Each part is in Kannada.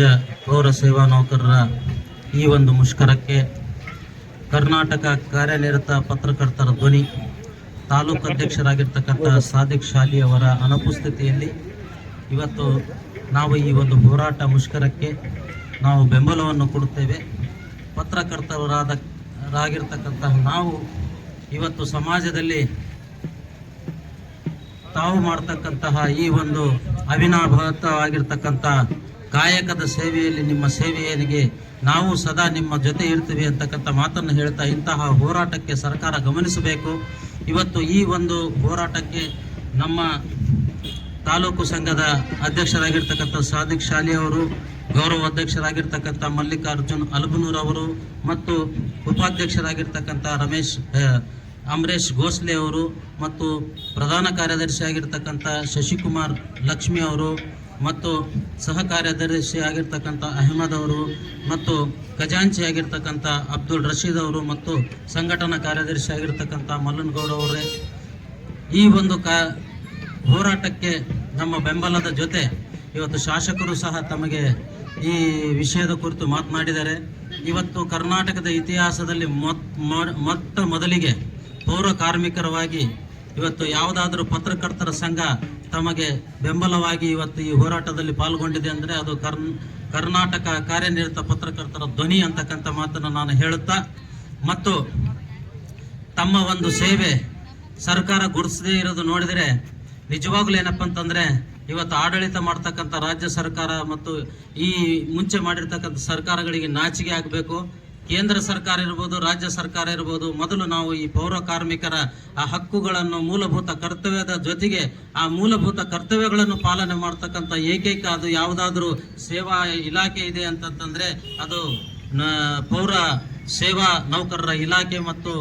ರಾಜ್ಯ ಪೌರ ಸೇವಾ ನೌಕರರ ಈ ಒಂದು ಮುಷ್ಕರಕ್ಕೆ ಕರ್ನಾಟಕ ಕಾರ್ಯನಿರತ ಪತ್ರಕರ್ತರ ಧ್ವನಿ, ತಾಲೂಕು ಅಧ್ಯಕ್ಷರಾಗಿರ್ತಕ್ಕಂಥ ಸಾದಿಕ್ ಶಾಲಿ ಅವರ ಅನುಪಸ್ಥಿತಿಯಲ್ಲಿ ಇವತ್ತು ನಾವು ಈ ಒಂದು ಹೋರಾಟ ಮುಷ್ಕರಕ್ಕೆ ನಾವು ಬೆಂಬಲವನ್ನು ಕೊಡುತ್ತೇವೆ. ಪತ್ರಕರ್ತರಾದ ರಾಗಿರ್ತಕ್ಕಂತಹ ನಾವು ಇವತ್ತು ಸಮಾಜದಲ್ಲಿ ತಾವು ಮಾಡ್ತಕ್ಕಂತಹ ಈ ಒಂದು ಅವಿನಾಭಾತವಾಗಿರ್ತಕ್ಕಂಥ ಕಾಯಕದ ಸೇವೆಯಲ್ಲಿ ನಿಮ್ಮ ಸೇವೆಯರಿಗೆ ನಾವು ಸದಾ ನಿಮ್ಮ ಜೊತೆ ಇರ್ತೀವಿ ಅಂತಕ್ಕಂಥ ಮಾತನ್ನು ಹೇಳ್ತಾ ಇಂತಹ ಹೋರಾಟಕ್ಕೆ ಸರ್ಕಾರ ಗಮನಿಸಬೇಕು. ಇವತ್ತು ಈ ಒಂದು ಹೋರಾಟಕ್ಕೆ ನಮ್ಮ ತಾಲೂಕು ಸಂಘದ ಅಧ್ಯಕ್ಷರಾಗಿರ್ತಕ್ಕಂಥ ಸಾದಿಕ್ ಶಾಲಿ ಅವರು, ಗೌರವ ಅಧ್ಯಕ್ಷರಾಗಿರ್ತಕ್ಕಂಥ ಮಲ್ಲಿಕಾರ್ಜುನ್ ಅಲ್ಬನೂರ್ ಅವರು ಮತ್ತು ಉಪಾಧ್ಯಕ್ಷರಾಗಿರ್ತಕ್ಕಂಥ ರಮೇಶ್ ಅಮರೇಶ್ ಗೋಸ್ಲೆ ಅವರು ಮತ್ತು ಪ್ರಧಾನ ಕಾರ್ಯದರ್ಶಿ ಆಗಿರ್ತಕ್ಕಂಥ ಶಶಿಕುಮಾರ್ ಲಕ್ಷ್ಮಿ ಅವರು ಮತ್ತು ಸಹ ಕಾರ್ಯದರ್ಶಿ ಆಗಿರ್ತಕ್ಕಂಥ ಅಹಮದ್ ಅವರು ಮತ್ತು ಖಜಾಂಚಿ ಆಗಿರ್ತಕ್ಕಂಥ ಅಬ್ದುಲ್ ರಶೀದ್ ಅವರು ಮತ್ತು ಸಂಘಟನಾ ಕಾರ್ಯದರ್ಶಿ ಆಗಿರ್ತಕ್ಕಂಥ ಮಲ್ಲನಗೌಡ ಅವರೇ. ಈ ಒಂದು ಕಾ ಹೋರಾಟಕ್ಕೆ ನಮ್ಮ ಬೆಂಬಲದ ಜೊತೆ ಇವತ್ತು ಶಾಸಕರು ಸಹ ತಮಗೆ ಈ ವಿಷಯದ ಕುರಿತು ಮಾತನಾಡಿದ್ದಾರೆ. ಇವತ್ತು ಕರ್ನಾಟಕದ ಇತಿಹಾಸದಲ್ಲಿ ಮೊಟ್ಟ ಮೊದಲಿಗೆ ಪೌರ ಕಾರ್ಮಿಕರವಾಗಿ ಇವತ್ತು ಯಾವುದಾದ್ರೂ ಪತ್ರಕರ್ತರ ಸಂಘ ತಮಗೆ ಬೆಂಬಲವಾಗಿ ಇವತ್ತು ಈ ಹೋರಾಟದಲ್ಲಿ ಪಾಲ್ಗೊಂಡಿದೆ ಅಂದರೆ ಅದು ಕರ್ನ್, ಕರ್ನಾಟಕ ಕಾರ್ಯನಿರತ ಪತ್ರಕರ್ತರ ಧ್ವನಿ ಅಂತಕ್ಕಂಥ ಮಾತನ್ನು ನಾನು ಹೇಳುತ್ತಾ, ಮತ್ತು ತಮ್ಮ ಒಂದು ಸೇವೆ ಸರ್ಕಾರ ಗುರುಸದೇ ಇರೋದು ನೋಡಿದರೆ ನಿಜವಾಗ್ಲೂ ಏನಪ್ಪ ಅಂತಂದ್ರೆ ಇವತ್ತು ಆಡಳಿತ ಮಾಡ್ತಕ್ಕಂಥ ರಾಜ್ಯ ಸರ್ಕಾರ ಮತ್ತು ಈ ಮುಂಚೆ ಮಾಡಿರ್ತಕ್ಕಂಥ ಸರ್ಕಾರಗಳಿಗೆ ನಾಚಿಕೆ ಆಗಬೇಕು. ಕೇಂದ್ರ ಸರ್ಕಾರ ಇರ್ಬೋದು, ರಾಜ್ಯ ಸರ್ಕಾರ ಇರ್ಬೋದು, ಮೊದಲು ನಾವು ಈ ಪೌರ ಕಾರ್ಮಿಕರ ಆ ಹಕ್ಕುಗಳನ್ನು ಮೂಲಭೂತ ಕರ್ತವ್ಯದ ಜೊತೆಗೆ ಆ ಮೂಲಭೂತ ಕರ್ತವ್ಯಗಳನ್ನು ಪಾಲನೆ ಮಾಡ್ತಕ್ಕಂಥ ಏಕೈಕ ಅದು ಯಾವುದಾದ್ರೂ ಸೇವಾ ಇಲಾಖೆ ಇದೆ ಅಂತಂತಂದ್ರೆ ಅದು ಪೌರ ಸೇವಾ ನೌಕರರ ಇಲಾಖೆ ಮತ್ತು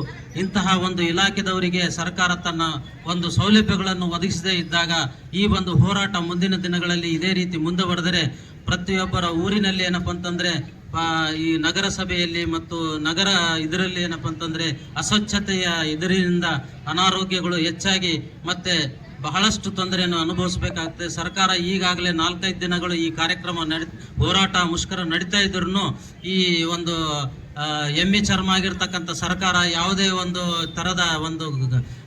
ಇಂತಹ ಒಂದು ಇಲಾಖೆದವರಿಗೆ ಸರ್ಕಾರ ತನ್ನ ಒಂದು ಸೌಲಭ್ಯಗಳನ್ನು ಒದಗಿಸದೇ ಇದ್ದಾಗ ಈ ಒಂದು ಹೋರಾಟ ಮುಂದಿನ ದಿನಗಳಲ್ಲಿ ಇದೇ ರೀತಿ ಮುಂದುವರೆದರೆ ಪ್ರತಿಯೊಬ್ಬರ ಊರಿನಲ್ಲಿ ಏನಪ್ಪ ಅಂತಂದ್ರೆ ಈ ನಗರಸಭೆಯಲ್ಲಿ ಮತ್ತು ನಗರ ಇದರಲ್ಲಿ ಏನಪ್ಪ ಅಂತಂದ್ರೆ ಅಸ್ವಚ್ಛತೆಯ ಇದರಿಂದ ಅನಾರೋಗ್ಯಗಳು ಹೆಚ್ಚಾಗಿ ಮತ್ತೆ ಬಹಳಷ್ಟು ತೊಂದರೆಯನ್ನು ಅನುಭವಿಸಬೇಕಾಗ್ತದೆ ಸರ್ಕಾರ ಈಗಾಗಲೇ ನಾಲ್ಕೈದು ದಿನಗಳು ಈ ಕಾರ್ಯಕ್ರಮ ನಡೆ, ಹೋರಾಟ, ಮುಷ್ಕರ ನಡೀತಾ ಇದ್ರೂ ಈ ಒಂದು ಎಮ್ಮೆ ಚರ್ಮ ಆಗಿರ್ತಕ್ಕಂಥ ಸರ್ಕಾರ ಯಾವುದೇ ಒಂದು ತರದ ಒಂದು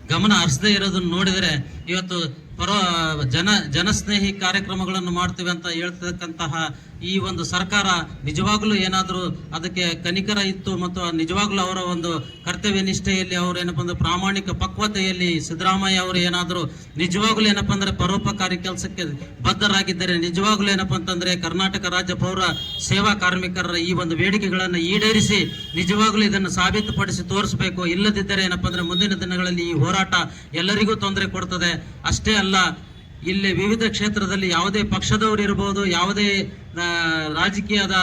ಗಮನ ಹರಿಸದೇ ಇರೋದನ್ನು ನೋಡಿದರೆ ಇವತ್ತು ಪರ ಜನ, ಜನಸ್ನೇಹಿ ಕಾರ್ಯಕ್ರಮಗಳನ್ನು ಮಾಡ್ತೀವಿ ಅಂತ ಹೇಳ್ತಕ್ಕಂತಹ ಈ ಒಂದು ಸರ್ಕಾರ ನಿಜವಾಗ್ಲೂ ಏನಾದರೂ ಅದಕ್ಕೆ ಕನಿಕರ ಇತ್ತು ಮತ್ತು ನಿಜವಾಗ್ಲೂ ಅವರ ಒಂದು ಕರ್ತವ್ಯ ನಿಷ್ಠೆಯಲ್ಲಿ ಅವರು ಏನಪ್ಪ ಅಂದ್ರೆ ಪ್ರಾಮಾಣಿಕ ಪಕ್ವತೆಯಲ್ಲಿ ಸಿದ್ದರಾಮಯ್ಯ ಅವರು ಏನಾದರೂ ನಿಜವಾಗ್ಲೂ ಏನಪ್ಪ ಅಂದ್ರೆ ಪರೋಪಕಾರಿ ಕೆಲಸಕ್ಕೆ ಬದ್ಧರಾಗಿದ್ದರೆ ನಿಜವಾಗ್ಲೂ ಏನಪ್ಪ ಅಂತಂದ್ರೆ ಕರ್ನಾಟಕ ರಾಜ್ಯ ಪೌರ ಸೇವಾ ಕಾರ್ಮಿಕರ ಈ ಒಂದು ಬೇಡಿಕೆಗಳನ್ನು ಈಡೇರಿಸಿ ನಿಜವಾಗ್ಲೂ ಇದನ್ನು ಸಾಬೀತುಪಡಿಸಿ ತೋರಿಸಬೇಕು. ಇಲ್ಲದಿದ್ದರೆ ಏನಪ್ಪ ಅಂದ್ರೆ ಮುಂದಿನ ದಿನಗಳಲ್ಲಿ ಈ ಹೋರಾಟ ಎಲ್ಲರಿಗೂ ತೊಂದರೆ ಕೊಡ್ತದೆ. ಅಷ್ಟೇ ಅಲ್ಲ ಇಲ್ಲಿ ವಿವಿಧ ಕ್ಷೇತ್ರದಲ್ಲಿ ಯಾವುದೇ ಪಕ್ಷದವರು ಇರ್ಬೋದು, ಯಾವುದೇ ರಾಜಕೀಯದ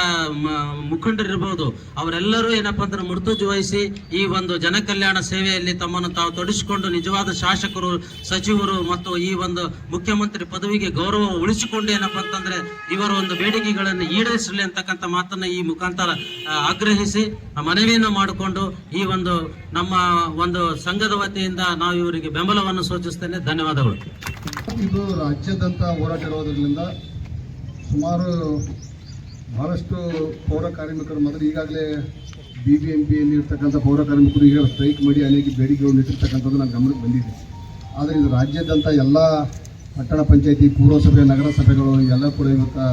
ಮುಖಂಡರು ಮುಖಂಡರಿರ್ಬೋದು ಅವರೆಲ್ಲರೂ ಏನಪ್ಪ ಅಂದ್ರೆ ಮುರ್ತುಜು ವಹಿಸಿ ಈ ಒಂದು ಜನಕಲ್ಯಾಣ ಸೇವೆಯಲ್ಲಿ ತಮ್ಮನ್ನು ತಾವು ತೊಡಗಿಸಿಕೊಂಡು ನಿಜವಾದ ಶಾಸಕರು, ಸಚಿವರು ಮತ್ತು ಈ ಒಂದು ಮುಖ್ಯಮಂತ್ರಿ ಪದವಿಗೆ ಗೌರವ ಉಳಿಸಿಕೊಂಡು ಏನಪ್ಪ ಅಂತಂದ್ರೆ ಇವರ ಒಂದು ಬೇಡಿಕೆಗಳನ್ನು ಈಡೇರಿಸಲಿ ಅಂತಕ್ಕಂಥ ಮಾತನ್ನ ಈ ಮುಖಾಂತರ ಆಗ್ರಹಿಸಿ, ಮನವಿಯನ್ನು ಮಾಡಿಕೊಂಡು ಈ ಒಂದು ನಮ್ಮ ಒಂದು ಸಂಘದ ವತಿಯಿಂದ ನಾವು ಇವರಿಗೆ ಬೆಂಬಲವನ್ನು ಸೂಚಿಸ್ತೇನೆ. ಧನ್ಯವಾದಗಳು. ಇದು ರಾಜ್ಯಾದ್ಯಂತ ಹೋರಾಟ ಇರೋದ್ರಿಂದ ಸುಮಾರು ಬಹಳಷ್ಟು ಪೌರ ಕಾರ್ಮಿಕರು ಮೊದಲು ಈಗಾಗಲೇ ಬಿ ಬಿ ಎಂ ಪಿಯಲ್ಲಿ ಇರ್ತಕ್ಕಂಥ ಪೌರ ಕಾರ್ಮಿಕರು ಈಗ ಸ್ಟ್ರೈಕ್ ಮಾಡಿ ಅನೇಕ ಬೇಡಿಕೆಗಳನ್ನು ಇಟ್ಟಿರ್ತಕ್ಕಂಥದ್ದು ನನ್ನ ಗಮನಕ್ಕೆ ಬಂದಿದೆ. ಆದರೆ ಇದು ರಾಜ್ಯಾದ್ಯಂತ ಎಲ್ಲ ಪಟ್ಟಣ ಪಂಚಾಯತಿ ಪೂರ್ವಸಭೆ ನಗರಸಭೆಗಳು ಎಲ್ಲ ಕೂಡ ಇವತ್ತು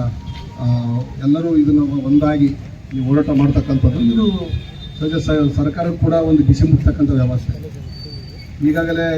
ಎಲ್ಲರೂ ಇದನ್ನು ಒಂದಾಗಿ ಹೋರಾಟ ಮಾಡ್ತಕ್ಕಂಥದ್ದು. ಇದು ಸದ್ಯ ಸರ್ಕಾರ ಕೂಡ ಒಂದು ಬಿಸಿ ಮುಟ್ಟತಕ್ಕಂಥ ವ್ಯವಸ್ಥೆ. ಈಗಾಗಲೇ